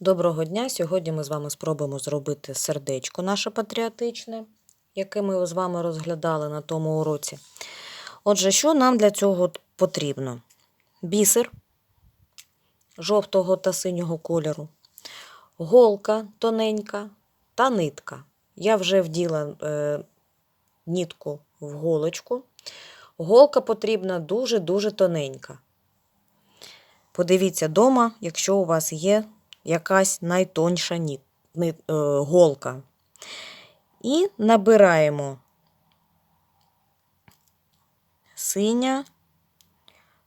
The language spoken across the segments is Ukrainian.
Доброго дня! Сьогодні ми з вами спробуємо зробити сердечко наше патріотичне, яке ми з вами розглядали на тому уроці. Отже, що нам для цього потрібно? Бісер жовтого та синього кольору, голка тоненька та нитка. Я вже вділа е, нітку в голочку. Голка потрібна дуже-дуже тоненька. Подивіться вдома, якщо у вас є якась найтонша е, голка. І набираємо синя,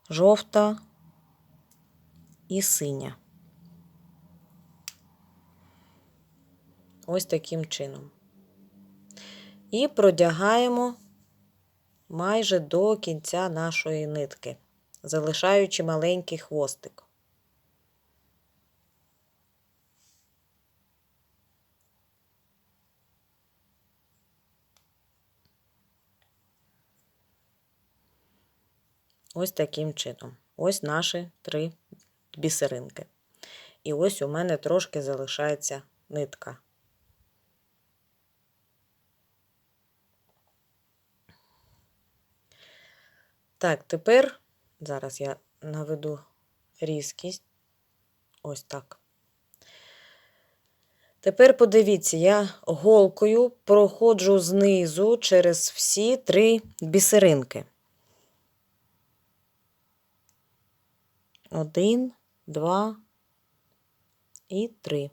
жовта і синя. Ось таким чином. І продягаємо майже до кінця нашої нитки, залишаючи маленький хвостик. Ось таким чином. Ось наші три бісеринки. І ось у мене трошки залишається нитка. Так, тепер зараз я наведу різкість. Ось так. Тепер подивіться, я голкою проходжу знизу через всі три бісеринки. Один, два і три.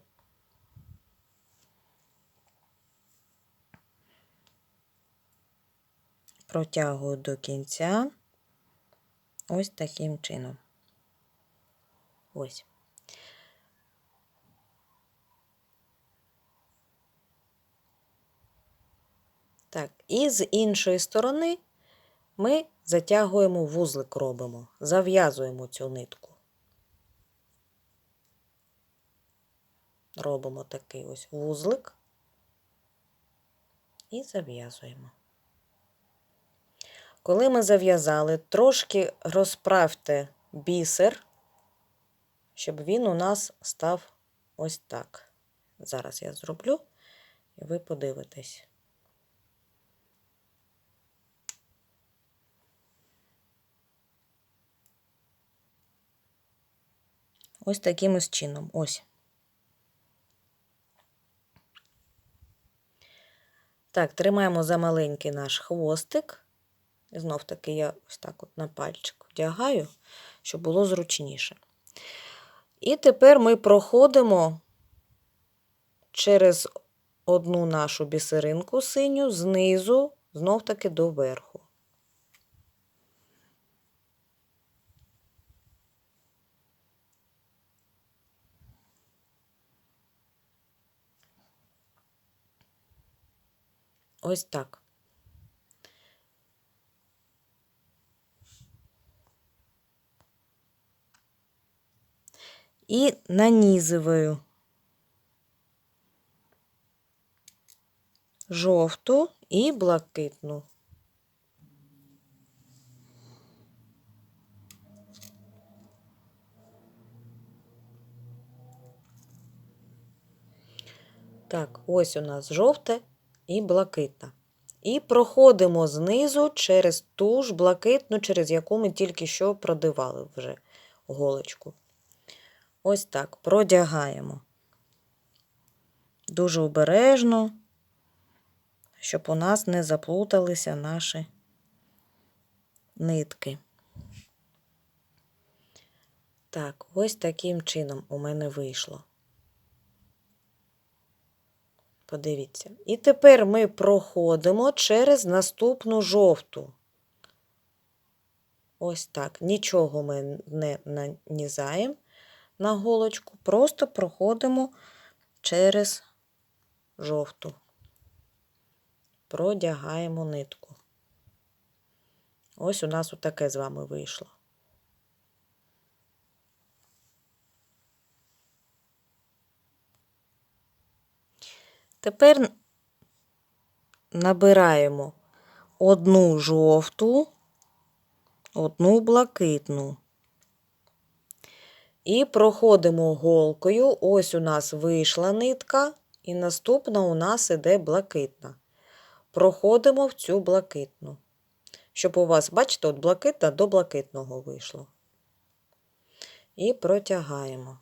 Протягую до кінця ось таким чином. Ось. Так, і з іншої сторони ми затягуємо вузлик робимо, зав'язуємо цю нитку. Робимо такий ось вузлик і зав'язуємо. Коли ми зав'язали, трошки розправте бісер, щоб він у нас став ось так. Зараз я зроблю, і ви подивитесь. Ось таким ось чином. Ось. Так, тримаємо за маленький наш хвостик. Знов таки я ось так от на пальчик вдягаю, щоб було зручніше. І тепер ми проходимо через одну нашу бісеринку синю знизу, знов таки до Ось так. І нанізую жовту і блакитну. Так, ось у нас жовте і блакитна. І проходимо знизу через ту ж блакитну, через яку ми тільки що продивали вже голочку. Ось так продягаємо. Дуже обережно, щоб у нас не заплуталися наші нитки. Так, ось таким чином у мене вийшло. Подивіться. І тепер ми проходимо через наступну жовту. Ось так. Нічого ми не нанізаємо на голочку, просто проходимо через жовту, продягаємо нитку. Ось у нас отаке з вами вийшло. Тепер набираємо одну жовту, одну блакитну. І проходимо голкою. Ось у нас вийшла нитка, і наступна у нас іде блакитна. Проходимо в цю блакитну. Щоб у вас, бачите, от блакитна до блакитного вийшло. І протягаємо.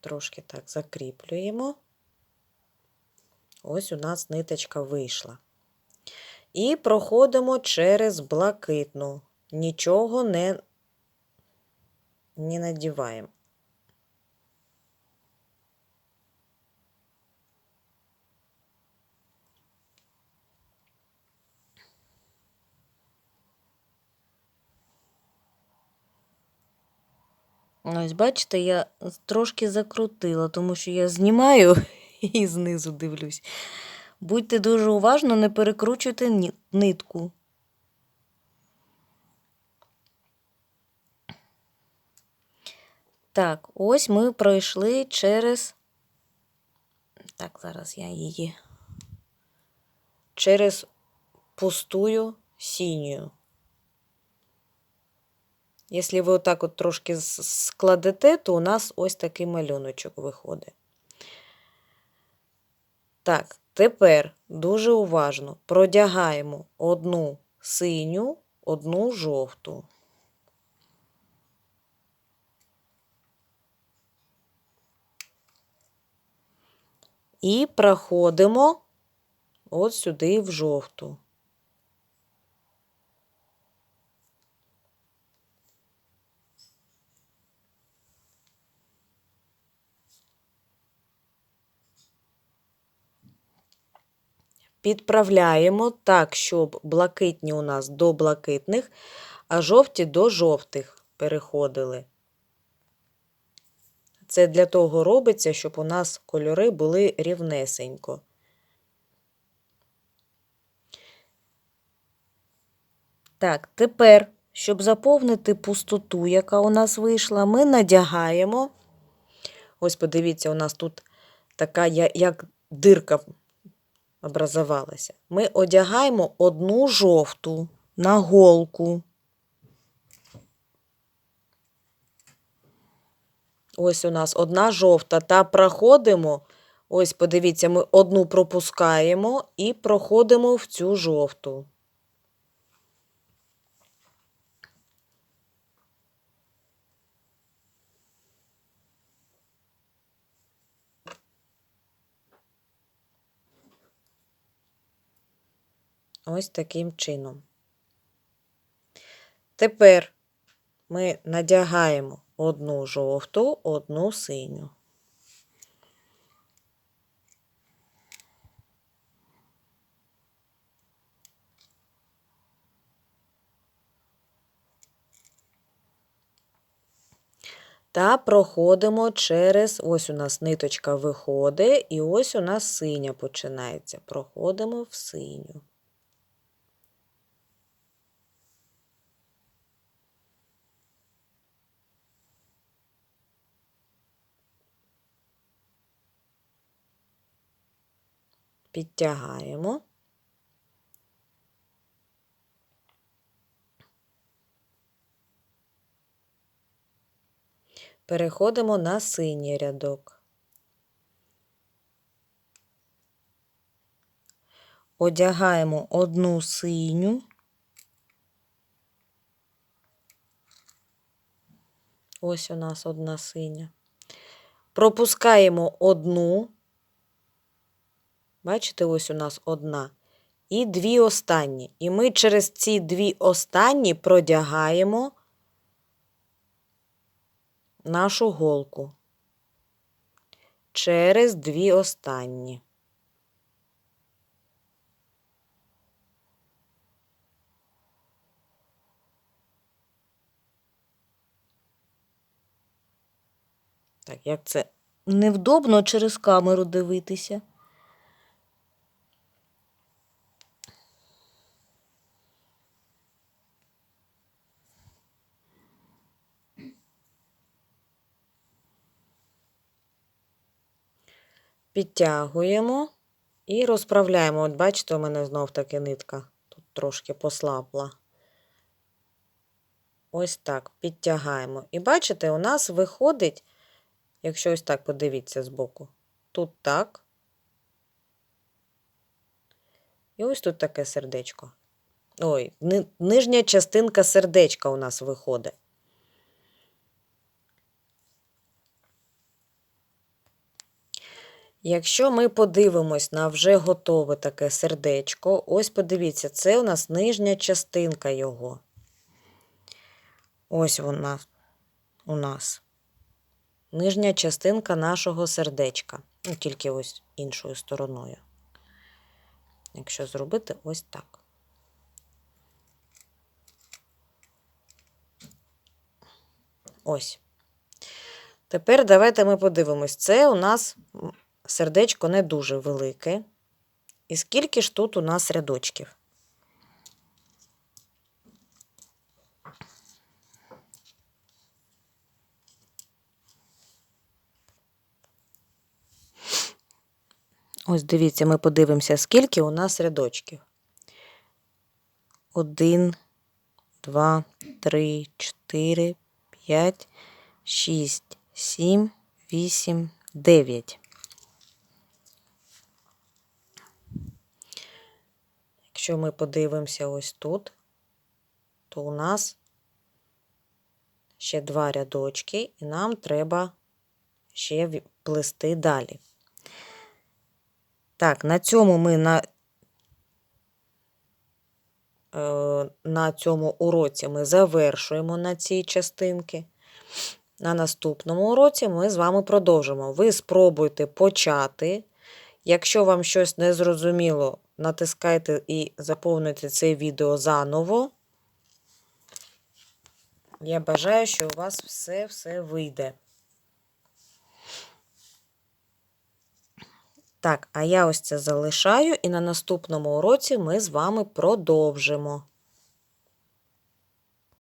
Трошки так закріплюємо. Ось у нас ниточка вийшла. І проходимо через блакитну. Нічого не, не надіваємо. Ось, бачите, я трошки закрутила, тому що я знімаю і знизу дивлюсь. Будьте дуже уважно, не перекручуйте нитку. Так, ось ми пройшли через. Так, зараз я її. Через пустую синюю. Якщо ви отак от трошки складете, то у нас ось такий малюночок виходить. Так, тепер дуже уважно продягаємо одну синю, одну жовту. І проходимо от сюди в жовту. Підправляємо так, щоб блакитні у нас до блакитних, а жовті до жовтих переходили. Це для того робиться, щоб у нас кольори були рівнесенько. Так, тепер, щоб заповнити пустоту, яка у нас вийшла, ми надягаємо. Ось подивіться, у нас тут така як дирка образувалася. Ми одягаємо одну жовту на голку. Ось у нас одна жовта, та проходимо. Ось, подивіться, ми одну пропускаємо і проходимо в цю жовту. Ось таким чином. Тепер ми надягаємо одну жовту, одну синю. Та проходимо через, ось у нас ниточка виходить, і ось у нас синя починається. Проходимо в синю. Підтягаємо. Переходимо на синій рядок. Одягаємо одну синю. Ось у нас одна синя. Пропускаємо одну. Бачите, ось у нас одна. І дві останні. І ми через ці дві останні продягаємо нашу голку. Через дві останні. Так, як це невдобно через камеру дивитися. Підтягуємо І розправляємо. От бачите, у мене знов таки нитка тут трошки послабла. Ось так, підтягаємо. І бачите, у нас виходить, якщо ось так подивіться збоку, тут так. І ось тут таке сердечко. Ой, нижня частинка сердечка у нас виходить. Якщо ми подивимось на вже готове таке сердечко, ось подивіться, це у нас нижня частинка його. Ось вона у нас. Нижня частинка нашого сердечка. Ну, тільки ось іншою стороною. Якщо зробити ось так. Ось. Тепер давайте ми подивимось. Це у нас сердечко не дуже велике. І скільки ж тут у нас рядочків? Ось дивіться, ми подивимося, скільки у нас рядочків. Один, два, три, чотири, п'ять, шість, сім, вісім, дев'ять. Якщо ми подивимося ось тут, то у нас ще два рядочки, і нам треба ще плести далі. Так, на цьому ми на, е, на цьому уроці ми завершуємо на цій частинки. На наступному уроці ми з вами продовжимо. Ви спробуйте почати. Якщо вам щось не зрозуміло, натискайте і заповнюйте це відео заново. Я бажаю, що у вас все-все вийде. Так, а я ось це залишаю, і на наступному уроці ми з вами продовжимо.